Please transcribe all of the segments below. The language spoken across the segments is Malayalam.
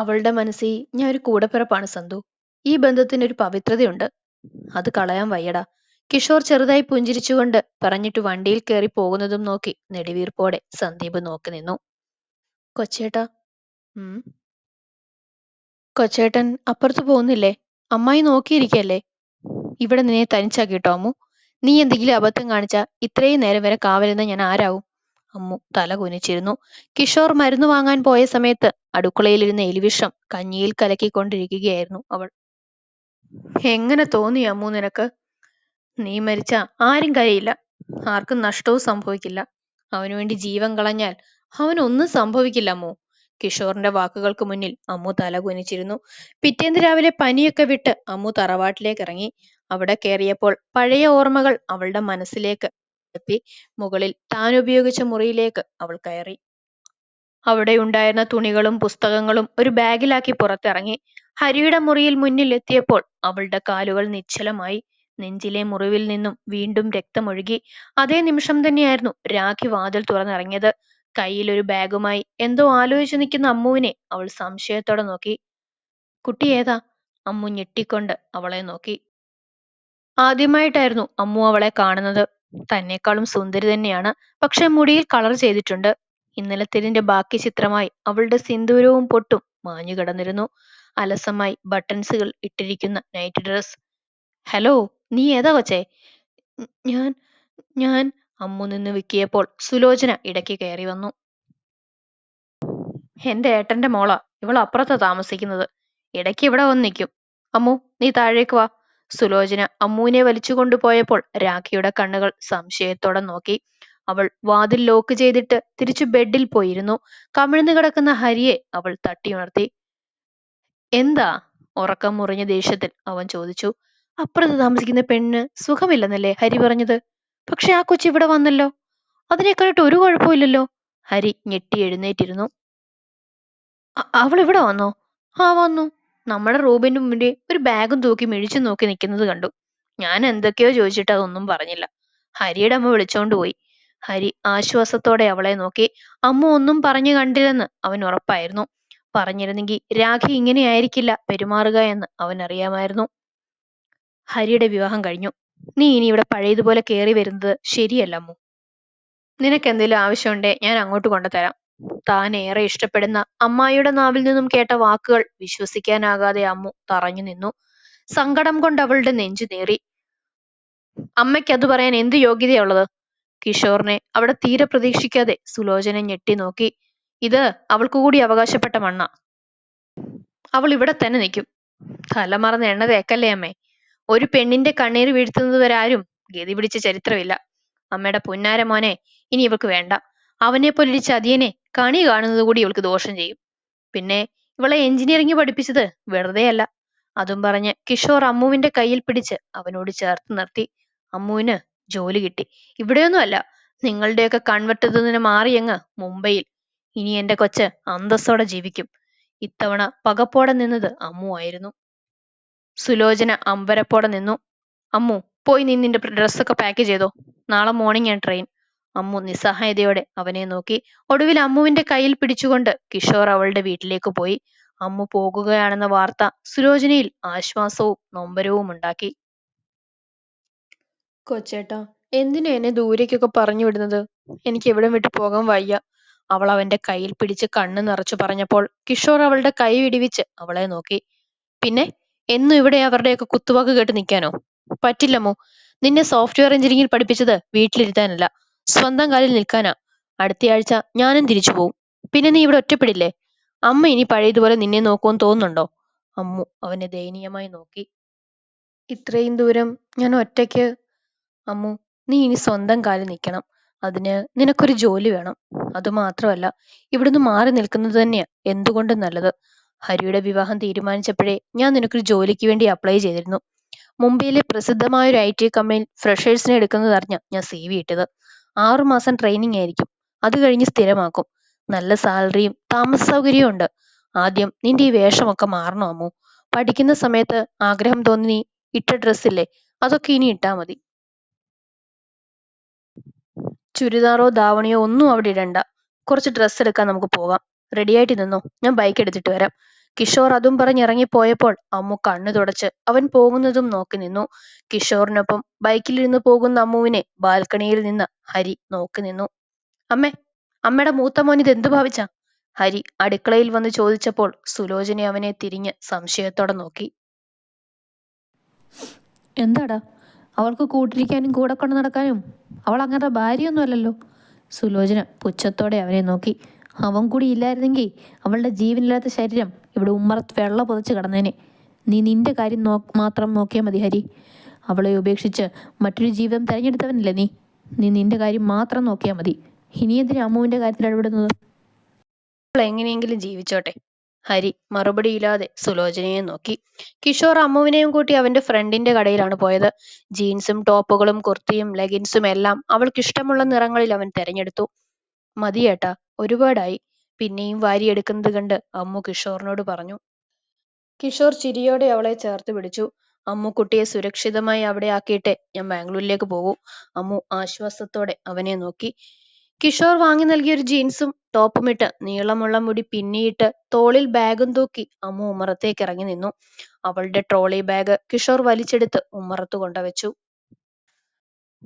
അവളുടെ മനസ്സിൽ ഞാൻ ഒരു കൂടപ്പിറപ്പാണ് സന്തു. ഈ ബന്ധത്തിന് ഒരു പവിത്രതയുണ്ട്. അത് കളയാൻ വയ്യടാ. കിഷോർ ചെറുതായി പുഞ്ചിരിച്ചുകൊണ്ട് പറഞ്ഞിട്ട് വണ്ടിയിൽ കയറി പോകുന്നതും നോക്കി നെടിവീർപ്പോടെ സന്ദീപ് നോക്കി നിന്നു. കൊച്ചേട്ടാ. കൊച്ചേട്ടൻ അപ്പുറത്ത് പോകുന്നില്ലേ? അമ്മായി നോക്കിയിരിക്കല്ലേ? ഇവിടെ നിന്നെ തനിച്ചാക്കിട്ടോ അമ്മു? നീ എന്തെങ്കിലും അബദ്ധം കാണിച്ചാ ഇത്രയും നേരം വരെ കാവലെന്ന് ഞാൻ ആരാവും? അമ്മു തല കുനിച്ചിരുന്നു. കിഷോർ മരുന്ന് വാങ്ങാൻ പോയ സമയത്ത് അടുക്കളയിലിരുന്ന എലിവിഷം കഞ്ഞിയിൽ കലക്കിക്കൊണ്ടിരിക്കുകയായിരുന്നു അവൾ. എങ്ങനെ തോന്നി അമ്മു നിനക്ക്? നീ മരിച്ച ആരും കരയില്ല. ആർക്കും നഷ്ടവും സംഭവിക്കില്ല. അവനു വേണ്ടി ജീവൻ കളഞ്ഞാൽ അവനൊന്നും സംഭവിക്കില്ല അമ്മു. കിഷോറിന്റെ വാക്കുകൾക്ക് മുന്നിൽ അമ്മു തല കുനിച്ചിരുന്നു. പിറ്റേന്ന് രാവിലെ പനിയൊക്കെ വിട്ട് അമ്മു തറവാട്ടിലേക്ക് ഇറങ്ങി. അവിടെ കയറിയപ്പോൾ പഴയ ഓർമ്മകൾ അവളുടെ മനസ്സിലേക്ക് എത്തി. മുകളിൽ താൻ ഉപയോഗിച്ച മുറിയിലേക്ക് അവൾ കയറി. അവിടെ ഉണ്ടായിരുന്ന തുണികളും പുസ്തകങ്ങളും ഒരു ബാഗിലാക്കി പുറത്തിറങ്ങി. ഹരിയുടെ മുറിയിൽ മുന്നിൽ എത്തിയപ്പോൾ അവളുടെ കാലുകൾ നിശ്ചലമായി. നെഞ്ചിലെ മുറിവിൽ നിന്നും വീണ്ടും രക്തമൊഴുകി. അതേ നിമിഷം തന്നെയായിരുന്നു രാഖി വാതിൽ തുറന്നിറങ്ങിയത്. കയ്യിൽ ഒരു ബാഗുമായി എന്തോ ആലോചിച്ചു നിൽക്കുന്ന അമ്മുവിനെ അവൾ സംശയത്തോടെ നോക്കി. കുട്ടി ഏതാ? അമ്മു ഞെട്ടിക്കൊണ്ട് അവളെ നോക്കി. ആദ്യമായിട്ടായിരുന്നു അമ്മു അവളെ കാണുന്നത്. തന്നെക്കാളും സുന്ദരി തന്നെയാണ്. പക്ഷെ മുടിയിൽ കളർ ചെയ്തിട്ടുണ്ട്. ഇന്നലത്തേതിന്റെ ബാക്കി ചിത്രമായി അവളുടെ സിന്ദൂരവും പൊട്ടും മാഞ്ഞു കിടന്നിരുന്നു. അലസമായി ബട്ടൺസുകൾ ഇട്ടിരിക്കുന്ന നൈറ്റ് ഡ്രസ് ഹലോ നീ ഏതാ കൊച്ചേ? ഞാൻ ഞാൻ അമ്മു നിന്ന് വിക്കിയപ്പോൾ സുലോചന ഇടയ്ക്ക് കയറി വന്നു. എന്റെ ഏട്ടന്റെ മോള. ഇവൾ അപ്പുറത്താ താമസിക്കുന്നത്. ഇടയ്ക്ക് ഇവിടെ വന്ന് നിൽക്കും. അമ്മു നീ താഴേക്ക് വാ. സുലോചന അമ്മൂനെ വലിച്ചു കൊണ്ടുപോയപ്പോൾ രാഖിയുടെ കണ്ണുകൾ സംശയത്തോടെ നോക്കി. അവൾ വാതിൽ ലോക്ക് ചെയ്തിട്ട് തിരിച്ചു ബെഡിൽ പോയിരുന്നു. കമിഴ്ന്നു കിടക്കുന്ന ഹരിയെ അവൾ തട്ടിയുണർത്തി. എന്താ? ഉറക്കം മുറിഞ്ഞ ദേഷ്യത്തിൽ അവൻ ചോദിച്ചു. അപ്പുറത്ത് താമസിക്കുന്ന പെണ്ണ് സുഖമില്ലെന്നല്ലേ ഹരി പറഞ്ഞത്? പക്ഷെ ആ കൊച്ചു ഇവിടെ വന്നല്ലോ. അതിനെക്കാളിട്ട് ഒരു കുഴപ്പമില്ലല്ലോ ഹരി ഞെട്ടി എഴുന്നേറ്റിരുന്നു. അവൾ ഇവിടെ വന്നോ? ആ വന്നു. നമ്മുടെ റൂബിന്റെ മുമ്പിൽ ഒരു ബാഗും തൂക്കി മിഴിച്ചു നോക്കി നിൽക്കുന്നത് കണ്ടു. ഞാൻ എന്തൊക്കെയോ ചോദിച്ചിട്ട് അതൊന്നും പറഞ്ഞില്ല. ഹരിയുടെ അമ്മ വിളിച്ചോണ്ട് പോയി. ഹരി ആശ്വാസത്തോടെ അവളെ നോക്കി. അമ്മ ഒന്നും പറഞ്ഞു കണ്ടില്ലെന്ന് അവൻ ഉറപ്പായിരുന്നു. പറഞ്ഞിരുന്നെങ്കിൽ രാഖി ഇങ്ങനെയായിരിക്കില്ല പെരുമാറുക എന്ന് അവൻ അറിയാമായിരുന്നു. ഹരിയുടെ വിവാഹം കഴിഞ്ഞു. നീ ഇനി ഇവിടെ പഴയതുപോലെ കയറി വരുന്നത് ശരിയല്ല അമ്മു. നിനക്കെന്തെങ്കിലും ആവശ്യമുണ്ടേ ഞാൻ അങ്ങോട്ട് കൊണ്ടുതരാം. താൻ ഏറെ ഇഷ്ടപ്പെടുന്ന അമ്മായിയുടെ നാവിൽ നിന്നും കേട്ട വാക്കുകൾ വിശ്വസിക്കാനാകാതെ അമ്മു തറഞ്ഞു നിന്നു. സങ്കടം കൊണ്ട് അവളുടെ നെഞ്ചു നേറി. അമ്മയ്ക്ക് അത് പറയാൻ എന്ത് യോഗ്യതയുള്ളത്? കിഷോറിനെ അവിടെ തീരെ പ്രതീക്ഷിക്കാതെ സുലോചന ഞെട്ടി നോക്കി. ഇത് അവൾക്കു കൂടി അവകാശപ്പെട്ട മണ്ണ. അവൾ ഇവിടെ തന്നെ നിൽക്കും. തലമറന്ന് എണ്ണ തേക്കല്ലേ അമ്മേ? ഒരു പെണ്ണിന്റെ കണ്ണീർ വീഴ്ത്തുന്നത് വരെ ആരും ഗതി പിടിച്ച ചരിത്രമില്ല. അമ്മയുടെ പൊന്നാര മോനെ ഇനി ഇവൾക്ക് വേണ്ട. അവനെ പോലൊരു ചതിയനെ കണി കാണുന്നത് കൂടി ഇവൾക്ക് ദോഷം ചെയ്യും. പിന്നെ ഇവളെ എഞ്ചിനീയറിംഗ് പഠിപ്പിച്ചത് വെറുതെയല്ല അതും പറഞ്ഞ് കിഷോർ അമ്മുവിന്റെ കയ്യിൽ പിടിച്ച് അവനോട് ചേർത്ത് നിർത്തി. അമ്മുവിന് ജോലി കിട്ടി. ഇവിടെയൊന്നുമല്ല നിങ്ങളുടെയൊക്കെ കൺവെട്ടതിന് മാറിയങ്ങ് മുംബൈയിൽ. ഇനി എന്റെ കൊച്ച് അന്തസ്സോടെ ജീവിക്കും. ഇത്തവണ പകപ്പോടെ നിന്നത് അമ്മു ആയിരുന്നു. സുലോചന അമ്പരപ്പോടെ നിന്നു. അമ്മു പോയി നിന്നിന്റെ നിന്റെ ഡ്രസ്സൊക്കെ പാക്ക് ചെയ്തോ? നാളെ മോർണിംഗ് ആണ് ട്രെയിൻ അമ്മു നിസ്സഹായതയോടെ അവനെ നോക്കി ഒടുവിൽ അമ്മുവിന്റെ കയ്യിൽ പിടിച്ചുകൊണ്ട് കിഷോർ അവളുടെ വീട്ടിലേക്ക് പോയി. അമ്മു പോകുകയാണെന്ന വാർത്ത സുലോചനയിൽ ആശ്വാസവും നൊമ്പരവും ഉണ്ടാക്കി. കൊച്ചേട്ടാ എന്തിനാ എന്നെ ദൂരേക്കൊക്കെ പറഞ്ഞു വിടുന്നത്? എനിക്ക് എവിടം വിട്ടു പോകാൻ വയ്യ. അവൾ അവന്റെ കയ്യിൽ പിടിച്ച് കണ്ണ് നിറച്ചു പറഞ്ഞപ്പോൾ കിഷോർ അവളുടെ കൈ വിടിവിച്ച് അവളെ നോക്കി. പിന്നെ എന്നും ഇവിടെ അവരുടെയൊക്കെ കുത്തുവാക്ക് കേട്ട് നിൽക്കാനോ? പറ്റില്ലമ്മോ നിന്നെ സോഫ്റ്റ്വെയർ എഞ്ചിനീയറിംഗിൽ പഠിപ്പിച്ചത് വീട്ടിലിരുത്താനല്ല. സ്വന്തം കാലിൽ നിൽക്കാനാ. അടുത്തയാഴ്ച ഞാനും തിരിച്ചു പോവും. പിന്നെ നീ ഇവിടെ ഒറ്റപ്പെടില്ലേ? അമ്മ ഇനി പഴയതുപോലെ നിന്നെ നോക്കുമെന്ന് തോന്നുന്നുണ്ടോ? അമ്മു അവനെ ദയനീയമായി നോക്കി. ഇത്രയും ദൂരം ഞാൻ ഒറ്റയ്ക്ക്? അമ്മു നീ ഇനി സ്വന്തം കാലിൽ നിൽക്കണം. അതിന് നിനക്കൊരു ജോലി വേണം. അതുമാത്രമല്ല ഇവിടുന്ന് മാറി നിൽക്കുന്നത് തന്നെയാ എന്തുകൊണ്ടും നല്ലത്. ഹരിയുടെ വിവാഹം തീരുമാനിച്ചപ്പോഴേ ഞാൻ നിനക്കൊരു ജോലിക്ക് വേണ്ടി അപ്ലൈ ചെയ്തിരുന്നു. മുംബൈയിലെ പ്രസിദ്ധമായ ഒരു ഐ ടി കമ്പനിയിൽ ഫ്രഷേഴ്സിനെ എടുക്കുന്നത് അറിഞ്ഞ ഞാൻ സി വി ഇട്ടത്. ആറുമാസം ട്രെയിനിങ് ആയിരിക്കും. അത് കഴിഞ്ഞ് സ്ഥിരമാക്കും. നല്ല സാലറിയും താമസ സൗകര്യവും ഉണ്ട്. ആദ്യം നിന്റെ ഈ വേഷമൊക്കെ മാറണം അമ്മു? പഠിക്കുന്ന സമയത്ത് ആഗ്രഹം തോന്നി നീ ഇട്ട ഡ്രസ്സില്ലേ അതൊക്കെ ഇനി ഇട്ടാ മതി. ചുരിദാറോ ധാവണിയോ ഒന്നും അവിടെ ഇടണ്ട. കുറച്ച് ഡ്രസ്സ് എടുക്കാൻ നമുക്ക് പോകാം. റെഡിയായിട്ട് നിന്നോ? ഞാൻ ബൈക്ക് എടുത്തിട്ട് വരാം. കിഷോർ അതും പറഞ്ഞിറങ്ങിപ്പോയപ്പോൾ അമ്മു കണ്ണു തുടച്ച്. അവൻ പോകുന്നതും നോക്കി നിന്നു. കിഷോറിനൊപ്പം ബൈക്കിലിരുന്ന് പോകുന്ന അമ്മുവിനെ ബാൽക്കണിയിൽ നിന്ന് ഹരി നോക്കി നിന്നു. അമ്മേ അമ്മയുടെ മൂത്ത മോൻ ഇത് എന്തു ഭാവിച്ച? ഹരി അടുക്കളയിൽ വന്ന് ചോദിച്ചപ്പോൾ സുലോചന അവനെ തിരിഞ്ഞ് സംശയത്തോടെ നോക്കി. എന്താടാ? അവൾക്ക് കൂട്ടിരിക്കാനും കൂടെ കൊണ്ട് നടക്കാനും അവൾ അങ്ങനത്തെ ഭാര്യയൊന്നുമല്ലല്ലോ? സുലോചന പുച്ഛത്തോടെ അവനെ നോക്കി. അവൻ കൂടി ഇല്ലായിരുന്നെങ്കിൽ അവളുടെ ജീവനില്ലാത്ത ശരീരം ഇവിടെ ഉമ്മറത്ത് വെള്ളം പുതച്ച് കിടന്നേനെ. നീ നിന്റെ കാര്യം നോ മാത്രം നോക്കിയാൽ മതി ഹരി. അവളെ ഉപേക്ഷിച്ച് മറ്റൊരു ജീവിതം തിരഞ്ഞെടുത്തവനല്ലേ നീ? നീ നിന്റെ കാര്യം മാത്രം നോക്കിയാൽ മതി. ഇനി എന്തിനാ അമ്മുവിന്റെ കാര്യത്തിൽ ഇടപെടുന്നത്? അവൾ എങ്ങനെയെങ്കിലും ജീവിച്ചോട്ടെ. ഹരി മറുപടിയില്ലാതെ സുലോചനയെ നോക്കി. കിഷോർ അമ്മുവിനെയും കൂട്ടി അവന്റെ ഫ്രണ്ടിന്റെ കടയിലാണ് പോയത്. ജീൻസും ടോപ്പുകളും കുർത്തിയും ലെഗിൻസും എല്ലാം അവൾക്ക് ഇഷ്ടമുള്ള നിറങ്ങളിൽ അവൻ തെരഞ്ഞെടുത്തു. മതിയേട്ടാ ഒരുപാടായി. പിന്നെയും വാരിയെടുക്കുന്നത് കണ്ട് അമ്മു കിഷോറിനോട് പറഞ്ഞു. കിഷോർ ചിരിയോടെ അവളെ ചേർത്ത് പിടിച്ചു. അമ്മു കുട്ടിയെ സുരക്ഷിതമായി അവിടെ ആക്കിയിട്ടേ ഞാൻ ബാംഗ്ലൂരിലേക്ക് പോകൂ അമ്മു ആശ്വാസത്തോടെ അവനെ നോക്കി. കിഷോർ വാങ്ങി നൽകിയ ഒരു ജീൻസും ടോപ്പും ഇട്ട് നീളമുള്ള മുടി പിന്നിയിട്ട് തോളിൽ ബാഗും തൂക്കി അമ്മു ഉമ്മറത്തേക്ക് ഇറങ്ങി നിന്നു. അവളുടെ ട്രോളി ബാഗ് കിഷോർ വലിച്ചെടുത്ത് ഉമ്മറത്തു കൊണ്ടുവച്ചു.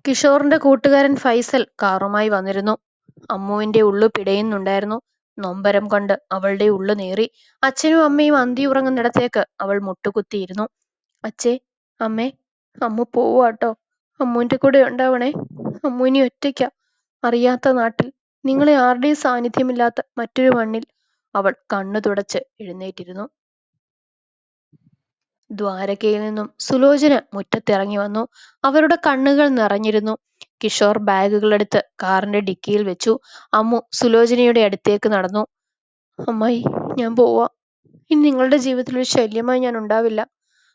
കിഷോറിന്റെ കൂട്ടുകാരൻ ഫൈസൽ കാറുമായി വന്നിരുന്നു. അമ്മുവിന്റെ ഉള്ളു പിടയുന്നുണ്ടായിരുന്നു. നൊമ്പരം കൊണ്ട് അവളുടെ ഉള്ളു നേറി. അച്ഛനും അമ്മയും അന്തി ഉറങ്ങുന്നിടത്തേക്ക് അവൾ മുട്ടുകുത്തിയിരുന്നു. അച്ഛേ അമ്മേ അമ്മു പോവാട്ടോ അമ്മുവിന്റെ കൂടെ ഉണ്ടാവണേ. അമ്മു ഇനി ഒറ്റയ്ക്കാ. അറിയാത്ത നാട്ടിൽ. നിങ്ങളെ ആരുടെയും സാന്നിധ്യമില്ലാത്ത മറ്റൊരു മണ്ണിൽ. അവൾ കണ്ണു തുടച്ച് എഴുന്നേറ്റിരുന്നു. ദ്വാരകയിൽ നിന്നും സുലോചന മുറ്റത്തിറങ്ങി വന്നു. അവരുടെ കണ്ണുകൾ നിറഞ്ഞിരുന്നു. കിഷോർ ബാഗുകളെടുത്ത് കാറിന്റെ ഡിക്കിയിൽ വെച്ചു. അമ്മു സുലോചനയുടെ അടുത്തേക്ക് നടന്നു. അമ്മായി ഞാൻ പോവാ. ഇനി നിങ്ങളുടെ ജീവിതത്തിൽ ഒരു ശല്യമായി ഞാൻ ഉണ്ടാവില്ല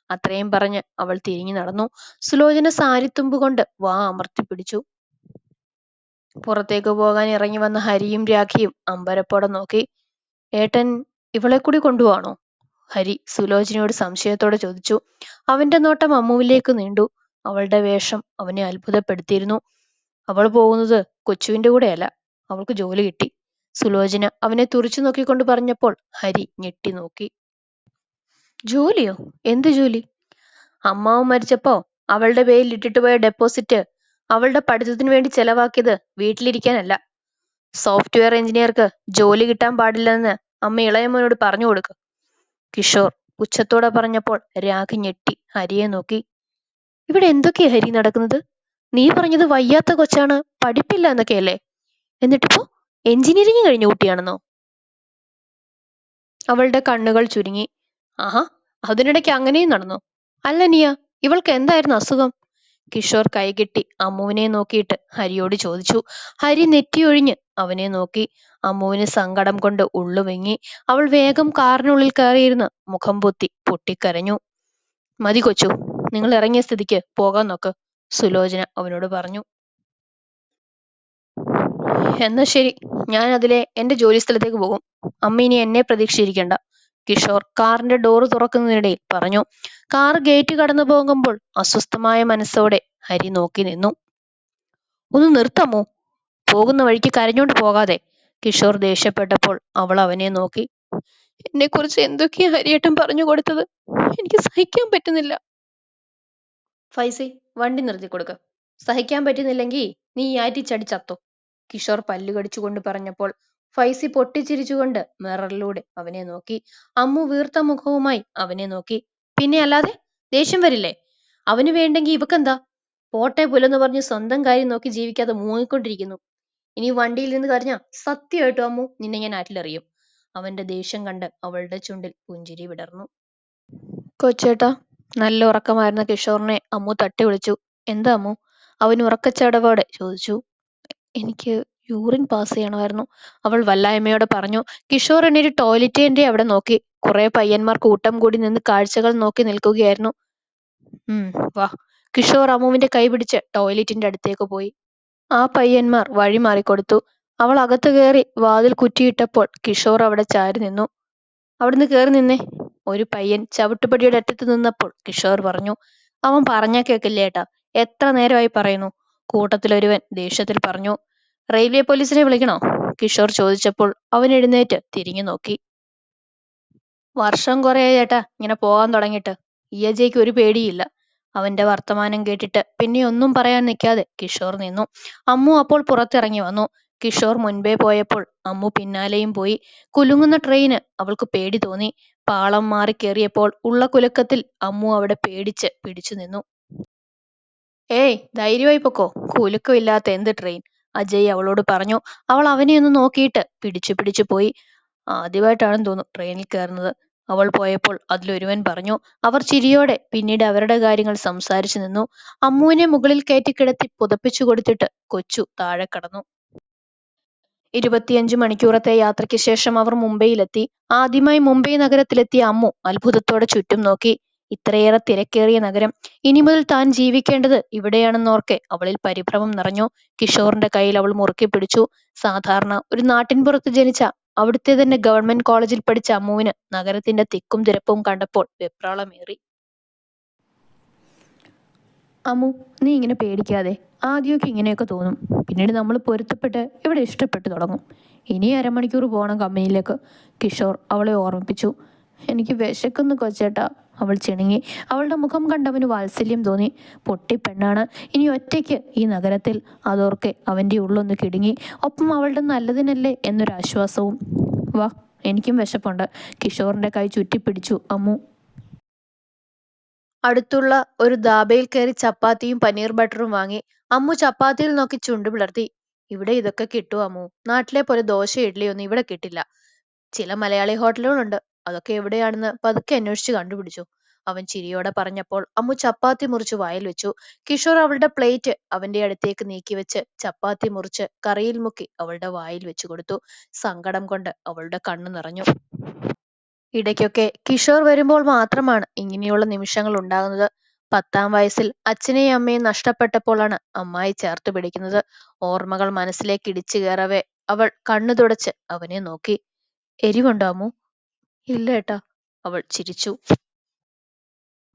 അത്രയും പറഞ്ഞ് അവൾ തിരിഞ്ഞു നടന്നു. സുലോചന സാരിത്തുമ്പ് കൊണ്ട് വാ അമർത്തി പിടിച്ചു. പുറത്തേക്ക് പോകാൻ ഇറങ്ങി വന്ന ഹരിയും രാഖിയും അമ്പരപ്പോടെ നോക്കി. ഏട്ടൻ ഇവളെ കൂടി കൊണ്ടുപോവാണോ? ഹരി സുലോചനയോട് സംശയത്തോടെ ചോദിച്ചു. അവന്റെ നോട്ടം അമ്മുവിലേക്ക് നീണ്ടു. അവളുടെ വേഷം അവനെ അത്ഭുതപ്പെടുത്തിയിരുന്നു. അവൾ പോകുന്നത് കൊച്ചുവിന്റെ കൂടെയല്ല. അവൾക്ക് ജോലി കിട്ടി. സുലോചന അവനെ തുറിച്ചു നോക്കിക്കൊണ്ട് പറഞ്ഞപ്പോൾ ഹരി ഞെട്ടി നോക്കി. ജോലിയോ? എന്ത് ജോലി? അമ്മാവ് മരിച്ചപ്പോ അവളുടെ പേരിൽ ഇട്ടിട്ട് പോയ ഡെപ്പോസിറ്റ് അവളുടെ പഠിത്തത്തിന് വേണ്ടി ചെലവാക്കിയത് വീട്ടിലിരിക്കാനല്ല. സോഫ്റ്റ്വെയർ എഞ്ചിനീയർക്ക് ജോലി കിട്ടാൻ പാടില്ലെന്ന് അമ്മ ഇളയമോനോട് പറഞ്ഞു കൊടുക്കുക കിഷോർ പുച്ഛത്തോടെ പറഞ്ഞപ്പോൾ രാഖി ഞെട്ടി ഹരിയെ നോക്കി. ഇവിടെ എന്തൊക്കെയാ ഹരി നടക്കുന്നത്? നീ പറഞ്ഞത് വയ്യാത്ത കൊച്ചാണ് പഠിപ്പില്ല എന്നൊക്കെയല്ലേ എന്നിട്ടിപ്പോ എഞ്ചിനീയറിംഗ് കഴിഞ്ഞ കുട്ടിയാണെന്നോ? അവളുടെ കണ്ണുകൾ ചുരുങ്ങി. ആഹാ അതിനിടയ്ക്ക് അങ്ങനെയും നടന്നു? അല്ല നിയ ഇവൾക്ക് എന്തായിരുന്നു അസുഖം? കിഷോർ കൈകെട്ടി അമ്മുവിനെ നോക്കിയിട്ട് ഹരിയോട് ചോദിച്ചു. ഹരി നെറ്റിയൊഴിഞ്ഞ് അവനെ നോക്കി. അമ്മുവിന് സങ്കടം കൊണ്ട് ഉള്ളുവെങ്ങി അവൾ വേഗം കാറിനുള്ളിൽ കയറിയിരുന്ന് മുഖം പൊത്തി പൊട്ടിക്കരഞ്ഞു. മതി കൊച്ചു നിങ്ങൾ ഇറങ്ങിയ സ്ഥിതിക്ക് പോകാൻ നോക്ക്. സുലോചന അവനോട് പറഞ്ഞു. എന്നാ ശരി ഞാൻ അതിലെ എന്റെ ജോലി സ്ഥലത്തേക്ക് പോകും. അമ്മ ഇനി എന്നെ പ്രതീക്ഷിച്ചിരിക്കണ്ട. കിഷോർ കാറിന്റെ ഡോറ് തുറക്കുന്നതിനിടയിൽ പറഞ്ഞു. കാർ ഗേറ്റ് കടന്നു പോകുമ്പോൾ അസ്വസ്ഥമായ മനസ്സോടെ ഹരി നോക്കി നിന്നു. ഒന്ന് നിർത്തമോ? പോകുന്ന വഴിക്ക് കരഞ്ഞോണ്ട് പോകാതെ കിഷോർ ദേഷ്യപ്പെട്ടപ്പോൾ അവൾ അവനെ നോക്കി. എന്നെ കുറിച്ച് എന്തൊക്കെയാ ഹരിയേട്ടൻ പറഞ്ഞു കൊടുത്തത്? എനിക്ക് സഹിക്കാൻ പറ്റുന്നില്ല. ഫൈസി വണ്ടി നിർത്തി കൊടുക്ക. സഹിക്കാൻ പറ്റുന്നില്ലെങ്കിൽ നീ ആറ്റിച്ചടി ചത്തോ. കിഷോർ പല്ലു കടിച്ചുകൊണ്ട് പറഞ്ഞപ്പോൾ ഫൈസി പൊട്ടിച്ചിരിച്ചുകൊണ്ട് മിററിലൂടെ അവനെ നോക്കി. അമ്മു വീർത്ത മുഖവുമായി അവനെ നോക്കി. പിന്നെ അല്ലാതെ ദേഷ്യം വരില്ലേ? അവന് വേണ്ടെങ്കിൽ ഇവക്കെന്താ? പോട്ടെ പുലെന്ന് പറഞ്ഞ് സ്വന്തം കാര്യം നോക്കി ജീവിക്കാതെ മൂങ്ങിക്കൊണ്ടിരിക്കുന്നു. ഇനി വണ്ടിയിൽ നിന്ന് കരഞ്ഞ സത്യമായിട്ടും അമ്മു നിന്നെ ഞാൻ ആറ്റിലെറിയും. അവന്റെ ദേഷ്യം കണ്ട് അവളുടെ ചുണ്ടിൽ പുഞ്ചിരി വിടർന്നു. കൊച്ചേട്ടാ നല്ല ഉറക്കമായിരുന്ന കിഷോറിനെ അമ്മു തട്ടി വിളിച്ചു. എന്താ അമ്മു? അവൻ ഉറക്കച്ചടവോടെ ചോദിച്ചു. എനിക്ക് യൂറിൻ പാസ് ചെയ്യണമായിരുന്നു അവൾ വല്ലായ്മയോടെ പറഞ്ഞു. കിഷോർ എണ്ണീറ്റ് ടോയ്ലറ്റിന്റെ അവിടെ നോക്കി. കുറെ പയ്യന്മാർ കൂട്ടം കൂടി നിന്ന് കാഴ്ചകൾ നോക്കി നിൽക്കുകയായിരുന്നു. ഉം വാ കിഷോർ അമ്മുവിന്റെ കൈ പിടിച്ച് ടോയ്ലറ്റിന്റെ അടുത്തേക്ക് പോയി. ആ പയ്യന്മാർ വഴി മാറിക്കൊടുത്തു. അവൾ അകത്തു കയറി വാതിൽ കുറ്റിയിട്ടപ്പോൾ കിഷോർ അവിടെ ചാരി നിന്നു. അവിടുന്ന് കയറി നിന്നേ ഒരു പയ്യൻ ചവിട്ടുപടിയുടെ അറ്റത്ത് നിന്നപ്പോൾ കിഷോർ പറഞ്ഞു അവൻ പറഞ്ഞാ കേക്കില്ലേ ഏട്ടാ? എത്ര നേരമായി പറയുന്നു? കൂട്ടത്തിലൊരുവൻ ദേഷ്യത്തിൽ പറഞ്ഞു റെയിൽവേ പോലീസിനെ വിളിക്കണോ? കിഷോർ ചോദിച്ചപ്പോൾ അവൻ എഴുന്നേറ്റ് തിരിഞ്ഞു നോക്കി. വർഷം കുറേ ചേട്ടാ ഇങ്ങനെ പോകാൻ തുടങ്ങിയിട്ട്. ഈ അജയ്ക്ക് ഒരു പേടിയില്ല. അവന്റെ വർത്തമാനം കേട്ടിട്ട് പിന്നെ ഒന്നും പറയാൻ നിൽക്കാതെ കിഷോർ നിന്നു. അമ്മു അപ്പോൾ പുറത്തിറങ്ങി വന്നു. കിഷോർ മുൻപേ പോയപ്പോൾ അമ്മു പിന്നാലെയും പോയി. കുലുങ്ങുന്ന ട്രെയിന് അവൾക്ക് പേടി തോന്നി. പാളം മാറി കയറിയപ്പോൾ ഉള്ള കുലുക്കത്തിൽ അമ്മു അവിടെ പേടിച്ച് പിടിച്ചു നിന്നു. ഏയ് ധൈര്യമായി പൊക്കോ. കുലുക്കമില്ലാത്ത എന്ത് ട്രെയിൻ അജയ് അവളോട് പറഞ്ഞു. അവൾ അവനെ ഒന്ന് നോക്കിയിട്ട് പിടിച്ചു പിടിച്ചു പോയി. ആദ്യമായിട്ടാണെന്ന് തോന്നുന്നു ട്രെയിനിൽ കയറുന്നത്. അവൾ പോയപ്പോൾ അതിലൊരുവൻ പറഞ്ഞു. അവർ ചിരിയോടെ പിന്നീട് അവരുടെ കാര്യങ്ങൾ സംസാരിച്ചു നിന്നു. അമ്മുവിനെ മുകളിൽ കയറ്റി കിടത്തി പുതപ്പിച്ചു കൊടുത്തിട്ട് കൊച്ചു താഴെ കടന്നു. ഇരുപത്തിയഞ്ച് മണിക്കൂറത്തെ യാത്രയ്ക്ക് ശേഷം അവർ മുംബൈയിലെത്തി. ആദ്യമായി മുംബൈ നഗരത്തിലെത്തിയ അമ്മു അത്ഭുതത്തോടെ ചുറ്റും നോക്കി. ഇത്രയേറെ തിരക്കേറിയ നഗരം. ഇനി മുതൽ താൻ ജീവിക്കേണ്ടത് ഇവിടെയാണെന്നോർക്കെ അവളിൽ പരിഭ്രമം നിറഞ്ഞു. കിഷോറിന്റെ കയ്യിൽ അവൾ മുറുക്കി പിടിച്ചു. സാധാരണ ഒരു നാട്ടിൻപുറത്ത് ജനിച്ച അവിടുത്തെ തന്നെ ഗവൺമെന്റ് കോളേജിൽ പഠിച്ച അമ്മുവിന് നഗരത്തിന്റെ തിക്കും തിരപ്പും കണ്ടപ്പോൾ വെപ്രാളമേറി. അമ്മു നീ ഇങ്ങനെ പേടിക്കാതെ ആദ്യമൊക്കെ ഇങ്ങനെയൊക്കെ തോന്നും. പിന്നീട് നമ്മൾ പൊരുത്തപ്പെട്ട് ഇവിടെ ഇഷ്ടപ്പെട്ടു തുടങ്ങും. ഇനി അരമണിക്കൂർ പോകണം കമ്പനിയിലേക്ക്. കിഷോർ അവളെ ഓർമ്മിപ്പിച്ചു. എനിക്ക് വിശക്കുന്നു കൊച്ചേട്ട. അവൾ ചിണുങ്ങി. അവളുടെ മുഖം കണ്ടവന് വാത്സല്യം തോന്നി. പൊട്ടി പെണ്ണാണ്. ഇനി ഒറ്റയ്ക്ക് ഈ നഗരത്തിൽ അതോർക്കെ അവന്റെ ഉള്ളൊന്ന് കിടുങ്ങി. ഒപ്പം അവളുടെ നല്ലതിനല്ലേ എന്നൊരാശ്വാസവും. വാ എനിക്കും വിശപ്പുണ്ട്. കിഷോറിന്റെ കൈ ചുറ്റിപ്പിടിച്ചു. അമ്മു അടുത്തുള്ള ഒരു ധാബയിൽ കയറി ചപ്പാത്തിയും പനീർ ബട്ടറും വാങ്ങി അമ്മു ചപ്പാത്തിയിൽ നോക്കി ചുണ്ടു പിളർത്തി. ഇവിടെ ഇതൊക്കെ കിട്ടുമോ അമ്മു. നാട്ടിലെ പോലെ ദോശ ഇഡ്ഡലി ഒന്നും ഇവിടെ കിട്ടില്ല. ചില മലയാളി ഹോട്ടലുകളുണ്ട്. അതൊക്കെ എവിടെയാണെന്ന് പതുക്കെ അന്വേഷിച്ച് കണ്ടുപിടിച്ചു. അവൻ ചിരിയോടെ പറഞ്ഞപ്പോൾ അമ്മു ചപ്പാത്തി മുറിച്ച് വായിൽ വെച്ചു. കിഷോർ അവളുടെ പ്ലേറ്റ് അവന്റെ അടുത്തേക്ക് നീക്കി വെച്ച് ചപ്പാത്തി മുറിച്ച് കറിയിൽ മുക്കി അവളുടെ വായിൽ വെച്ചു കൊടുത്തു. സങ്കടം കൊണ്ട് അവളുടെ കണ്ണു നിറഞ്ഞു. ഇടയ്ക്കൊക്കെ കിഷോർ വരുമ്പോൾ മാത്രമാണ് ഇങ്ങനെയുള്ള നിമിഷങ്ങൾ ഉണ്ടാകുന്നത്. പത്താം വയസ്സിൽ അച്ഛനെയും അമ്മയും നഷ്ടപ്പെട്ടപ്പോഴാണ് അമ്മായി ചേർത്ത് പിടിക്കുന്നത്. ഓർമ്മകൾ മനസ്സിലേക്ക് ഇടിച്ചു കയറവേ അവൾ കണ്ണു തുടച്ച് അവനെ നോക്കി. എരിവുണ്ടോ അമ്മു? ഇല്ല ഏട്ടാ അവൾ ചിരിച്ചു.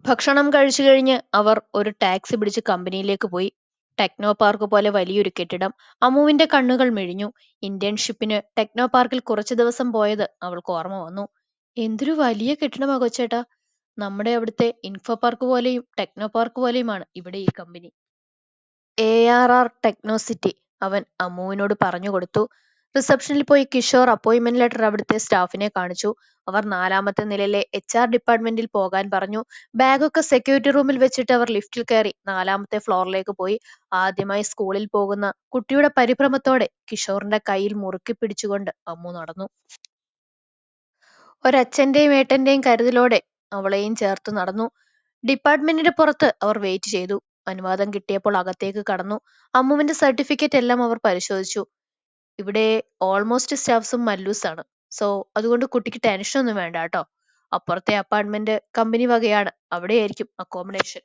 ഭക്ഷണം കഴിച്ചു കഴിഞ്ഞ് അവർ ഒരു ടാക്സി പിടിച്ച് കമ്പനിയിലേക്ക് പോയി. ടെക്നോ പാർക്ക് പോലെ വലിയൊരു കെട്ടിടം. അമ്മുവിന്റെ കണ്ണുകൾ മിഴിഞ്ഞു. ഇന്റേൺഷിപ്പിന് ടെക്നോ പാർക്കിൽ കുറച്ചു ദിവസം പോയത് അവൾക്ക് ഓർമ്മ വന്നു. എന്തൊരു വലിയ കെട്ടിടമാ കൊച്ചേട്ടാ നമ്മുടെ അവിടുത്തെ ഇൻഫോ പാർക്ക് പോലെയും ടെക്നോ പാർക്ക് പോലെയുമാണ് ഇവിടെ ഈ company A R R techno city അവൻ അമ്മുവിനോട് പറഞ്ഞു കൊടുത്തു. റിസപ്ഷനിൽ പോയി കിഷോർ അപ്പോയിന്റ്മെന്റ് ലെറ്റർ അവിടുത്തെ സ്റ്റാഫിനെ കാണിച്ചു. അവർ നാലാമത്തെ നിലയിലെ എച്ച് ആർ ഡിപ്പാർട്ട്മെന്റിൽ പോകാൻ പറഞ്ഞു. ബാഗൊക്കെ സെക്യൂരിറ്റി റൂമിൽ വെച്ചിട്ട് അവർ ലിഫ്റ്റിൽ കയറി നാലാമത്തെ ഫ്ലോറിലേക്ക് പോയി. ആദ്യമായി സ്കൂളിൽ പോകുന്ന കുട്ടിയുടെ പരിഭ്രമത്തോടെ കിഷോറിന്റെ കയ്യിൽ മുറുക്കി പിടിച്ചുകൊണ്ട് അമ്മു നടന്നു. ഒരച്ഛന്റെയും ഏട്ടന്റെയും കരുതലോടെ അവളെയും ചേർത്ത് നടന്നു. ഡിപ്പാർട്ട്മെന്റിന്റെ പുറത്ത് അവർ വെയിറ്റ് ചെയ്തു. അനുവാദം കിട്ടിയപ്പോൾ അകത്തേക്ക് കടന്നു. അമ്മുവിന്റെ സർട്ടിഫിക്കറ്റ് എല്ലാം അവർ പരിശോധിച്ചു. ഇവിടെ ഓൾമോസ്റ്റ് സ്റ്റാഫ്സും മല്ലൂസാണ് സോ അതുകൊണ്ട് കുട്ടിക്ക് ടെൻഷൻ ഒന്നും വേണ്ട കേട്ടോ. അപ്പുറത്തെ അപ്പാർട്ട്മെന്റ് കമ്പനി വകയാണ്. അവിടെയായിരിക്കും അക്കോമഡേഷൻ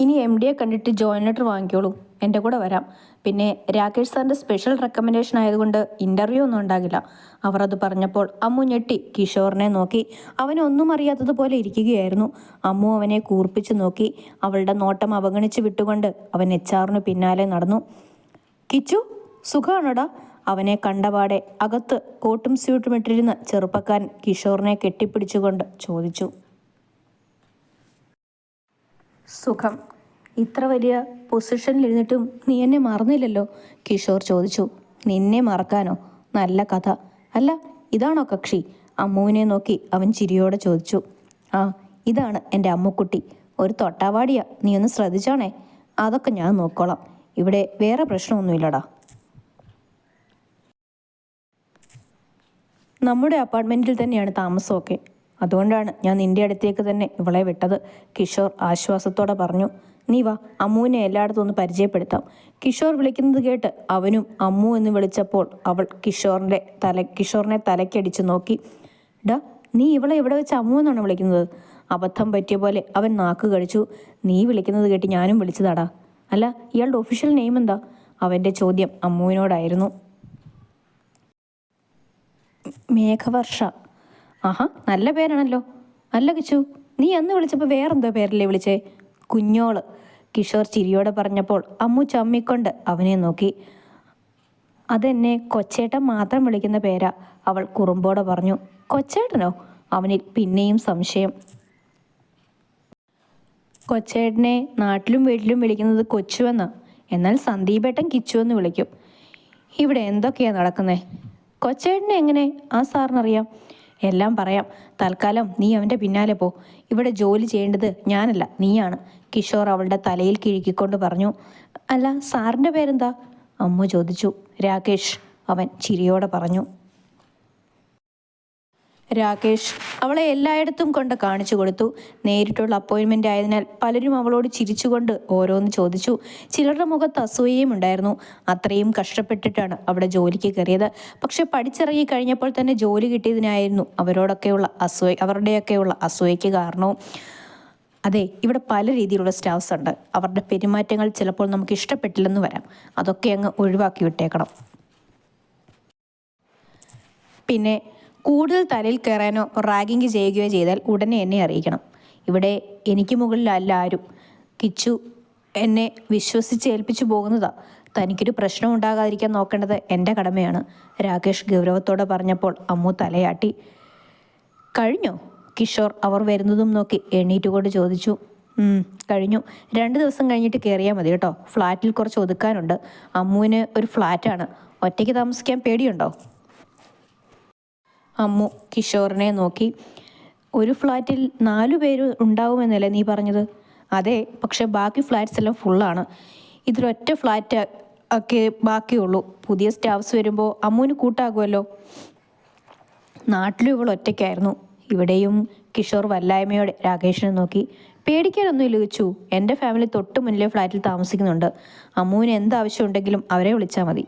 ഇനി എം ഡിയെ കണ്ടിട്ട് ജോയിൻ ലെറ്റർ വാങ്ങിക്കോളൂ. എന്റെ കൂടെ വരാം. പിന്നെ രാകേഷ് സാറിന്റെ സ്പെഷ്യൽ റെക്കമെൻഡേഷൻ ആയതുകൊണ്ട് ഇന്റർവ്യൂ ഒന്നും ഉണ്ടാകില്ല. അവർ അത് പറഞ്ഞപ്പോൾ അമ്മു ഞെട്ടി. കിഷോറിനെ നോക്കി. അവനൊന്നും അറിയാത്തതുപോലെ ഇരിക്കുകയായിരുന്നു. അമ്മു അവനെ കൂർപ്പിച്ച് നോക്കി. അവളുടെ നോട്ടം അവഗണിച്ച് വിട്ടുകൊണ്ട് അവൻ എച്ച് ആറിന് പിന്നാലെ നടന്നു. കിച്ചു സുഖമാണോടാ അവനെ കണ്ടപാടെ അകത്ത് കോട്ടും സ്യൂട്ടും ഇട്ടിരുന്ന ചെറുപ്പക്കാരൻ കിഷോറിനെ കെട്ടിപ്പിടിച്ചുകൊണ്ട് ചോദിച്ചു. സുഖം. ഇത്ര വലിയ പൊസിഷനിലിരുന്നിട്ടും നീ എന്നെ മറന്നില്ലല്ലോ? കിഷോർ ചോദിച്ചു. നിന്നെ മറക്കാനോ? നല്ല കഥ. അല്ല ഇതാണോ കക്ഷി? അമ്മുവിനെ നോക്കി അവൻ ചിരിയോടെ ചോദിച്ചു. ആ ഇതാണ് എന്റെ അമ്മുക്കുട്ടി. ഒരു തൊട്ടാവാടിയാ. നീ ഒന്ന് ശ്രദ്ധിച്ചാണേ? അതൊക്കെ ഞാൻ നോക്കോളാം. ഇവിടെ വേറെ പ്രശ്നമൊന്നുമില്ലടാ. നമ്മുടെ അപ്പാർട്ട്മെന്റിൽ തന്നെയാണ് താമസമൊക്കെ. അതുകൊണ്ടാണ് ഞാൻ നിന്റെ അടുത്തേക്ക് തന്നെ ഇവളെ വിട്ടത്. കിഷോർ ആശ്വാസത്തോടെ പറഞ്ഞു നീ വാ അമ്മുവിനെ എല്ലായിടത്തും ഒന്ന് പരിചയപ്പെടുത്താം. കിഷോർ വിളിക്കുന്നത് കേട്ട് അവനും അമ്മു എന്ന് വിളിച്ചപ്പോൾ അവൾ കിഷോറിന്റെ തല കിഷോറിനെ തലക്കടിച്ച് നോക്കി. ഡാ നീ ഇവളെ ഇവിടെ വെച്ച് അമ്മു എന്നാണ് വിളിക്കുന്നത്? അബദ്ധം പറ്റിയ പോലെ അവൻ നാക്ക് കഴിച്ചു നീ വിളിക്കുന്നത് കേട്ട് ഞാനും വിളിച്ചതാടാ. അല്ല ഇയാളുടെ ഒഫീഷ്യൽ നെയിം എന്താ? അവന്റെ ചോദ്യം അമ്മുവിനോടായിരുന്നു. മേഘവർഷ ആഹാ നല്ല പേരാണല്ലോ. അല്ല കിച്ചു നീ അന്ന് വിളിച്ചപ്പോൾ വേറെന്തോ പേരല്ലേ വിളിച്ചേ? കുഞ്ഞോൾ. കിഷോർ ചിരിയോടെ പറഞ്ഞപ്പോൾ അമ്മു ചമ്മിക്കൊണ്ട് അവനെ നോക്കി. അതെന്നെ കൊച്ചേട്ടൻ മാത്രം വിളിക്കുന്ന പേരാ. അവൾ കുറുമ്പോടെ പറഞ്ഞു കൊച്ചേട്ടനോ? അവനിൽ പിന്നെയും സംശയം. കൊച്ചേട്ടനെ നാട്ടിലും വീട്ടിലും വിളിക്കുന്നത് കൊച്ചുവെന്ന് എന്നാൽ സന്ദീപേട്ടൻ കിച്ചു എന്ന് വിളിക്കും. ഇവിടെ എന്തൊക്കെയാണ് നടക്കുന്നത് കൊച്ചേട്ടനെ എങ്ങനെ? ആ സാറിനറിയാം. എല്ലാം പറയാം. തൽക്കാലം നീ അവന്റെ പിന്നാലെ പോ. ഇവിടെ ജോലി ചെയ്യേണ്ടത് ഞാനല്ല നീയാണ്. കിഷോർ അവളുടെ തലയിൽ കിഴുക്കിക്കൊണ്ട് പറഞ്ഞു. അല്ല സാറിന്റെ പേരെന്താ? അമ്മു ചോദിച്ചു. രാകേഷ് അവൻ ചിരിയോടെ പറഞ്ഞു. രാകേഷ് അവളെ എല്ലായിടത്തും കൊണ്ട് കാണിച്ചു കൊടുത്തു. നേരിട്ടുള്ള അപ്പോയിൻമെന്റ് ആയതിനാൽ പലരും അവളോട് ചിരിച്ചുകൊണ്ട് ഓരോന്ന് ചോദിച്ചു. ചിലരുടെ മുഖത്ത് അസൂയയും ഉണ്ടായിരുന്നു. അത്രയും കഷ്ടപ്പെട്ടിട്ടാണ് അവിടെ ജോലിക്ക് കയറിയത്. പക്ഷെ പഠിച്ചിറങ്ങി കഴിഞ്ഞപ്പോൾ തന്നെ ജോലി കിട്ടിയതിനായിരുന്നു അവരോടൊക്കെയുള്ള അസൂയ അവരുടെയൊക്കെയുള്ള അസൂയയ്ക്ക് കാരണവും. അതെ ഇവിടെ പല രീതിയിലുള്ള സ്റ്റാഫ്സ് ഉണ്ട്. അവരുടെ പെരുമാറ്റങ്ങൾ ചിലപ്പോൾ നമുക്ക് ഇഷ്ടപ്പെട്ടില്ലെന്ന് വരാം. അതൊക്കെ അങ്ങ് ഒഴിവാക്കി വിട്ടേക്കണം. പിന്നെ കൂടുതൽ തലയിൽ കയറാനോ റാഗിങ് ചെയ്യുകയോ ചെയ്താൽ ഉടനെ എന്നെ അറിയിക്കണം. ഇവിടെ എനിക്ക് മുകളിലല്ല ആരും. കിച്ചു എന്നെ വിശ്വസിച്ച് ഏൽപ്പിച്ചു പോകുന്നതാ. തനിക്കൊരു പ്രശ്നം ഉണ്ടാകാതിരിക്കാൻ നോക്കേണ്ടത് എന്റെ കടമയാണ്. രാകേഷ് ഗൗരവത്തോടെ പറഞ്ഞപ്പോൾ അമ്മു തലയാട്ടി. കഴിഞ്ഞോ? കിഷോർ അവർ വരുന്നതും നോക്കി എണീറ്റ് കൊണ്ട് ചോദിച്ചു കഴിഞ്ഞു. രണ്ട് ദിവസം കഴിഞ്ഞിട്ട് കയറിയാൽ മതി കേട്ടോ. ഫ്ലാറ്റിൽ കുറച്ച് ഒതുക്കാനുണ്ട്. അമ്മുവിന് ഒരു ഫ്ലാറ്റാണ്. ഒറ്റയ്ക്ക് താമസിക്കാൻ പേടിയുണ്ടോ? അമ്മു കിഷോറിനെ നോക്കി. ഒരു ഫ്ലാറ്റിൽ നാലു പേര് ഉണ്ടാവുമെന്നല്ലേ നീ പറഞ്ഞത്? അതെ പക്ഷെ ബാക്കി ഫ്ലാറ്റ്സ് എല്ലാം ഫുള്ളാണ്. ഇതിലൊറ്റ ഫ്ലാറ്റ് ഒക്കെ ബാക്കിയുള്ളൂ. പുതിയ സ്റ്റാഫ്സ് വരുമ്പോൾ അമ്മുവിന് കൂട്ടാകുമല്ലോ. നാട്ടിലും ഇവൾ ഒറ്റയ്ക്കായിരുന്നു. ഇവിടെയും കിഷോർ വല്ലായ്മയോടെ രാകേഷിനെ നോക്കി. പേടിക്കാനൊന്നുമില്ല ലഭിച്ചു എന്റെ ഫാമിലി തൊട്ട് മുന്നിലെ ഫ്ലാറ്റിൽ താമസിക്കുന്നുണ്ട്. അമ്മുവിന് എന്താവശ്യമുണ്ടെങ്കിലും അവരെ വിളിച്ചാൽ മതി.